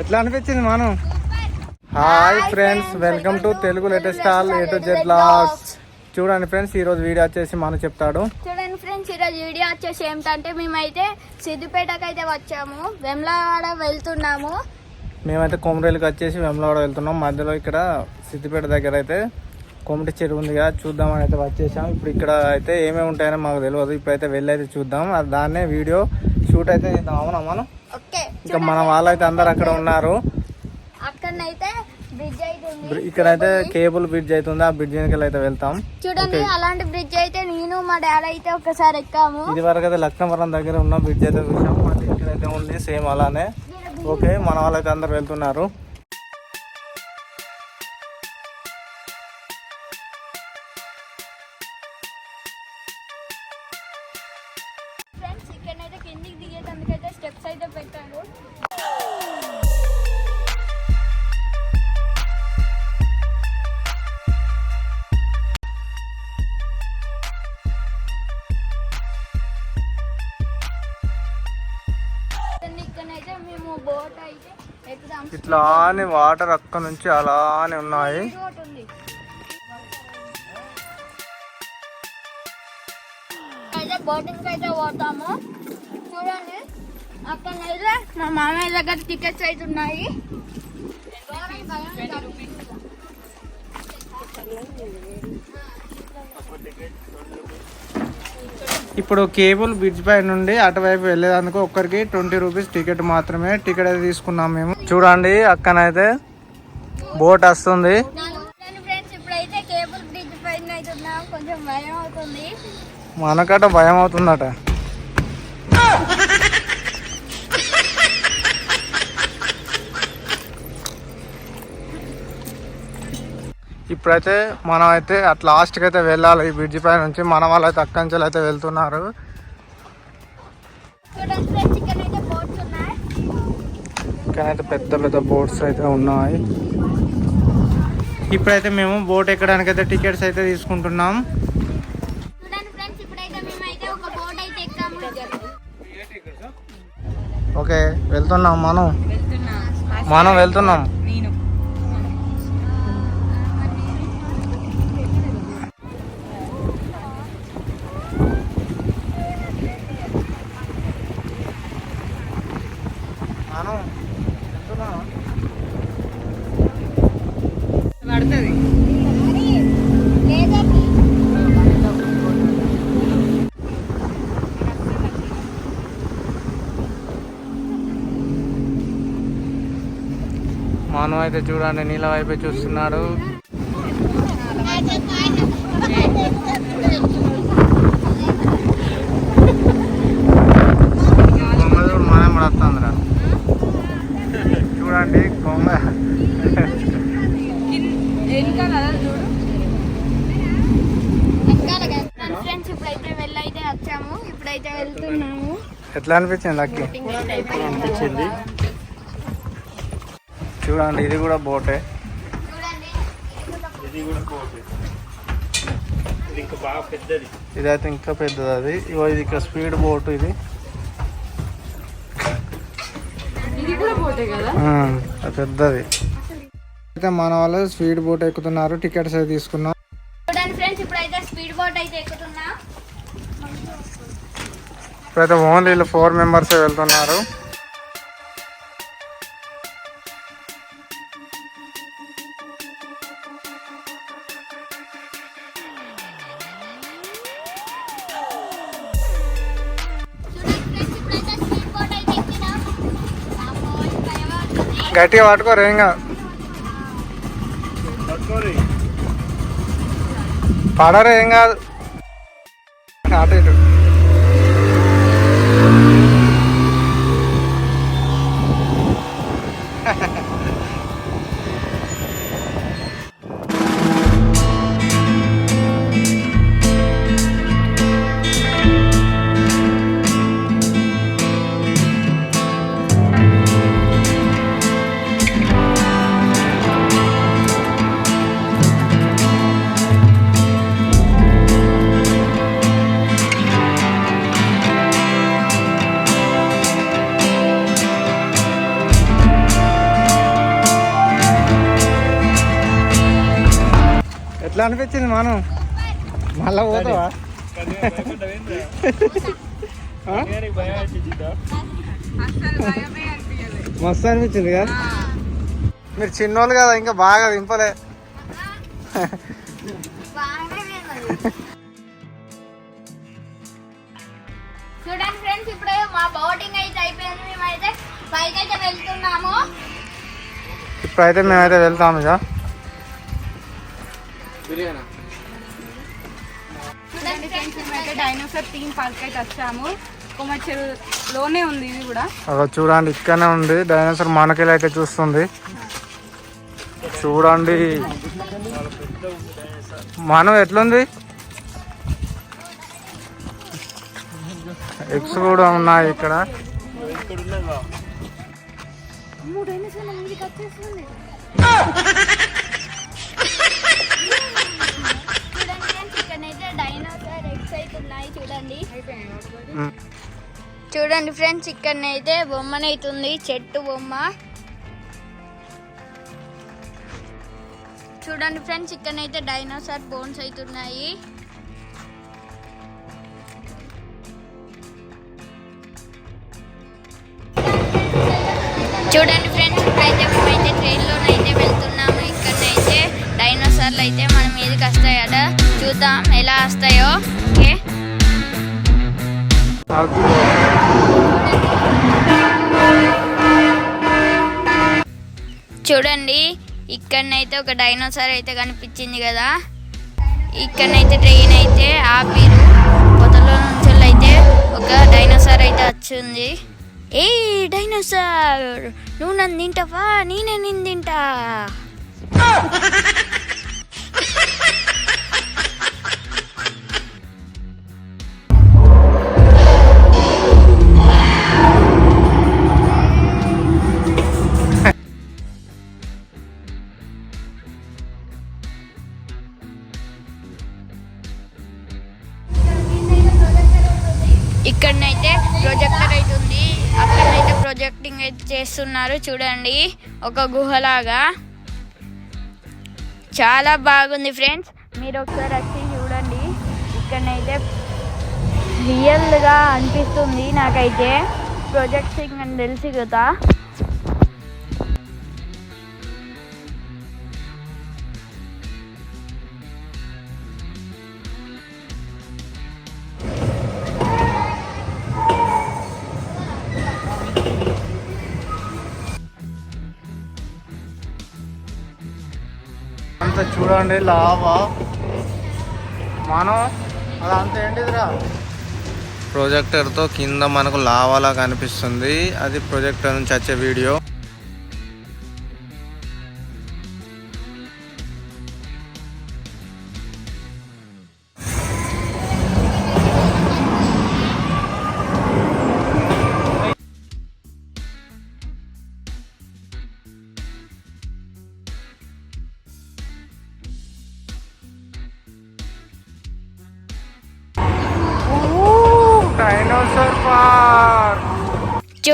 ఎట్లా అనిపించింది మనం? Hi friends welcome to Telugu latest all A to Z logs చూడండి ఫ్రెండ్స్ ఈ రోజు వీడియో వచ్చేసి మనం చెప్తాడు. చూడండి ఫ్రెండ్స్ ఈరోజు వీడియో వచ్చేసి ఏమిటంటే మేమైతే సిద్దిపేటకు అయితే వచ్చాము. వెమ్లవాడ వెళ్తున్నాము. మేమైతే కొమరేలుకి వచ్చేసి వెమలవాడ వెళ్తున్నాం. మధ్యలో ఇక్కడ సిద్దిపేట దగ్గర అయితే కొమటి చెరువు ఉంది కదా చూద్దామని అయితే వచ్చేసాం ఇప్పుడు ఇక్కడ అయితే ఏమేమి ఉంటాయని మాకు తెలియదు. ఇప్పుడైతే వెళ్ళి అయితే చూద్దాం దాన్నే వీడియో షూట్ అయితే చేద్దాం. అవునా మనం? ఇంకా మన వాళ్ళైతే అందరు అక్కడ ఉన్నారు. అక్కడనైతే బ్రిడ్జ్ అయితే కేబుల్ బ్రిడ్జ్ అవుతుంది ఆ బ్రిడ్జ్ వెనకాల అయితే వెళ్తాం. చూడండి అలాంటి బ్రిడ్జ్ అయితే నేను మా డాడీ అయితే ఒకసారి ఎక్కాము. ఇది వరకు అయితే లక్నవరం దగ్గర ఉన్న బ్రిడ్జ్ అయితే చూసాం. మళ్ళీ ఇక్కడైతే ఉంది సేమ్ అలానే. ఓకే మన వాళ్ళైతే అందరు వెళ్తున్నారు. ఎక్కుదాం ఇట్లా అని వాటర్ అక్కడ నుంచి అలానే ఉన్నాయి. అయితే బోటింగ్ అయితే పోతాము. చూడండి. అక్కడైతే మా మామయ్య దగ్గర టికెట్స్ అయితే ఉన్నాయి. ఇప్పుడు కేబుల్ బ్రిడ్జ్ పై నుండి అటువైపు వెళ్ళేందుకు ఒక్కరికి ట్వంటీ రూపీస్ టికెట్ మాత్రమే. టికెట్ అయితే తీసుకున్నాం మేము. చూడండి అక్కనైతే బోట్ వస్తుంది. మనకట భయం అవుతుందట. ఇప్పుడైతే మనం అయితే అట్ లాస్ట్కి అయితే వెళ్ళాలి. ఈ బ్రిడ్జ్ పై నుంచి మన వాళ్ళు అయితే అక్కడి నుంచి అయితే వెళ్తున్నారు చూడండి ఫ్రెండ్స్ ఇక్కడైతే బోట్స్ ఉన్నాయి. ఇక్కడైతే పెద్ద పెద్ద బోట్స్ అయితే ఉన్నాయి. ఇప్పుడైతే మేము బోట్ ఎక్కడానికి అయితే టికెట్స్ అయితే తీసుకుంటున్నాం ఓకే వెళ్తున్నాం మనం. మనం వెళ్తున్నాం. మనం అయితే చూడండి నీళ్ళ వైపే చూస్తున్నాడు చూడండి కొంగ వెనకాల అలా చూడు ఫ్రెండ్స్ చూడండి ఇది కూడా బోటే. చూడండి ఇదైతే ఇంకా పెద్దది అది. ఇగో ఇది ఇంకా స్పీడ్ బోట్ ఇది. ఇది కూడా పోతే కదా? ఉమ్, అది పెద్దది. అయితే మన వాళ్ళు స్పీడ్ బోట్ ఎక్కుతున్నారు టికెట్స్ అయితే తీసుకున్నాం. చూడండి ఫ్రెండ్స్ ఇప్పుడైతే స్పీడ్ బోట్ అయితే ఎక్కుతున్నా. ఇప్పుడైతే ఓన్లీ వీళ్ళు ఫోర్ మెంబర్స్ వెళ్తున్నారు. గట్టిగా పట్టుకోరు ఏం కాదు. పడరు ఏం కాదు. అటు ఇటు. ఎట్లా అనిపించింది మనం మళ్ళా పోతావా? మస్తు అనిపించింది కదా? మీరు చిన్నోళ్ళు కదా ఇంకా బాగా దింపలే బాగానే ఉన్నది. చూడండి ఫ్రెండ్స్ ఇప్పుడు మా బోటింగ్ అయితే అయిపోయింది. మేమైతే పైకి అయితే వెళ్తున్నాము. ఇప్పుడైతే మేమైతే వెళ్తాము ఇక. మేమైతే డైనోసార్ థీమ్ పార్క్ అయితే వచ్చాము. కొమర్చెరులోనే ఉంది ఇది కూడా. అక్కడ చూడండి ఇక్కడనే ఉంది. డైనోసార్ మనకెళ్ళి అయితే చూస్తుంది. చూడండి. మనం ఎట్లుంది? ఎగ్స్ కూడా ఉన్నాయి ఇక్కడ. ఉన్నాయి చూడండి. చూడండి ఫ్రెండ్స్ ఇక్కడనైతే బొమ్మనైతుంది చెట్టు బొమ్మ. చూడండి ఫ్రెండ్స్ ఇక్కడనైతే డైనోసార్ బోన్స్ అవుతున్నాయి చూడండి ఫ్రెండ్స్ ఇప్పుడైతే మేమైతే ట్రైన్లోనైతే వెళ్తున్నాము. ఇక్కడనైతే డైనోసార్లు అయితే మన మీదకి వస్తాయట. చూద్దాం ఎలా వస్తాయో. చూడండి ఇక్కడనైతే ఒక డైనోసార్ అయితే కనిపించింది కదా. ఇక్కడనైతే ట్రైన్ అయితే ఆపిరు. పొదలో నుంచి అయితే ఒక డైనోసార్ అయితే వచ్చింది. ఏ డైనోసార్ నువ్వు నన్ను తింటావా? నేనే నిన్ను తింటా. ప్రొజెక్టింగ్ అయితే చేస్తున్నారు చూడండి. ఒక గుహలాగా. చాలా బాగుంది ఫ్రెండ్స్. మీరు ఒకసారి వచ్చి చూడండి. ఇక్కడనైతే రియల్గా అనిపిస్తుంది నాకైతే. ప్రొజెక్టింగ్ అని తెలిసి కదా. అంత చూడండి లావా. మనం అదంతా ఏంటిదిరా? ప్రొజెక్టర్తో కింద మనకు లావాలా కనిపిస్తుంది. అది ప్రొజెక్టర్ నుంచి వచ్చే వీడియో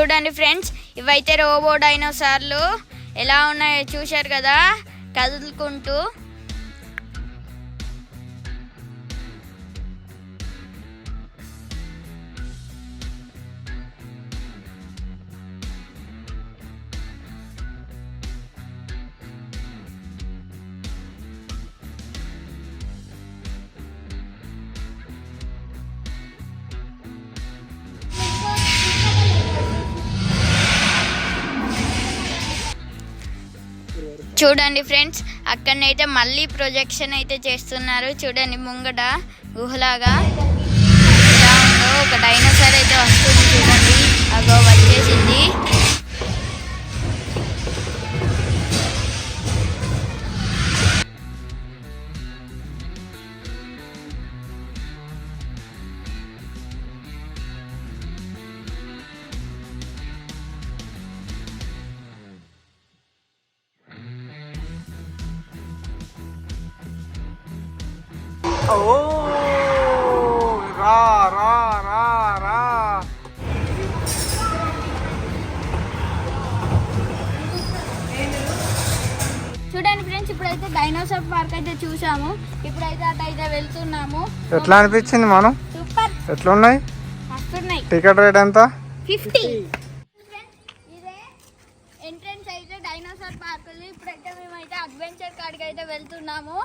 చూడండి ఫ్రెండ్స్ ఇవైతే రోబో డైనోసార్లు. ఎలా ఉన్నాయో చూశారు కదా? కదులుకుంటూ. చూడండి ఫ్రెండ్స్ అక్కడనైతే మళ్ళీ ప్రొజెక్షన్ అయితే చేస్తున్నారు. చూడండి ముంగట గుహలాగా ఓ రా రా రా రా. చూడండి ఫ్రెండ్స్ ఇప్పుడైతే డైనోసార్ పార్క్ అయితే చూసాము ఇప్పుడైతే అటు అయితే వెళ్తున్నాము. ఎట్లా అనిపించింది మనం? సూపర్ ఎట్లున్నాయి? వస్తున్నాయి టికెట్ రేట్ ఎంత? ఫిఫ్టీ ఇదే ఎంట్రన్స్ అయితే డైనోసార్ పార్క్ ఇప్పుడైతే మేమైతే అడ్వెంచర్ కాడికి అయితే వెళ్తున్నాము.